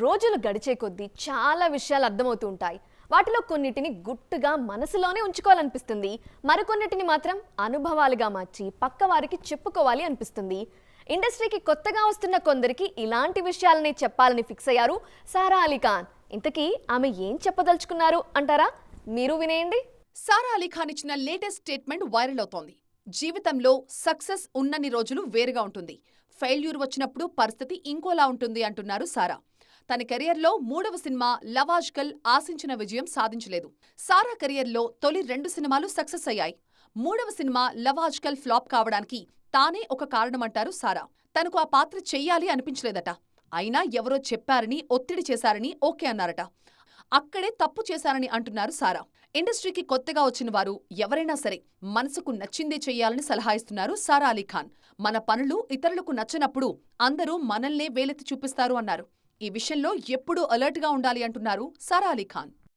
రోజులు గడిచే కొద్దీ చాలా విషయాలు అర్థమవుతూ ఉంటాయి. వాటిలో కొన్నిటిని గుట్టుగా మనసులోనే ఉంచుకోవాలనిపిస్తుంది. మరికొన్నిటిని మాత్రం అనుభవాలుగా మార్చి పక్క వారికి చెప్పుకోవాలి అనిపిస్తుంది. ఇండస్ట్రీకి కొత్తగా వస్తున్న కొందరికి ఇలాంటి విషయాలని చెప్పాలని ఫిక్స్ అయ్యారు సారా అలీ ఖాన్. ఇంతకీ ఆమె ఏం చెప్పదలుచుకున్నారు అంటారా? మీరు వినేయండి. సారా అలీ ఖాన్ ఇచ్చిన లేటెస్ట్ స్టేట్మెంట్ వైరల్ అవుతోంది. జీవితంలో సక్సెస్ ఉన్నన్ని రోజులు వేరుగా ఉంటుంది. ఫెయిల్యూర్ వచ్చినప్పుడు పరిస్థితి ఇంకోలా ఉంటుంది అంటున్నారు సారా. తన కెరియర్లో మూడవ సినిమా లవాజ్కల్ ఆశించిన విజయం సాధించలేదు. సారా కెరియర్లో తొలి రెండు సినిమాలు సక్సెస్ అయ్యాయి. మూడవ సినిమా లవాజ్కల్ ఫ్లాప్ కావడానికి తానే ఒక కారణమంటారు సారా. తనకు ఆ పాత్ర చెయ్యాలి అనిపించలేదట. అయినా ఎవరో చెప్పారని ఒత్తిడి చేశారని ఓకే అన్నారట. అక్కడే తప్పు చేశారని అంటున్నారు సారా. ఇండస్ట్రీకి కొత్తగా వచ్చిన వారు ఎవరైనా సరే మనసుకు నచ్చిందే చెయ్యాలని సలహా ఇస్తున్నారు సారా అలీ ఖాన్. మన పనులు ఇతరులకు నచ్చనప్పుడు అందరూ మనల్నే వేలెత్తి చూపిస్తారు అన్నారు. ఈ విషయంలో ఎప్పుడూ అలర్ట్గా ఉండాలి అంటున్నారు సారా అలీ ఖాన్.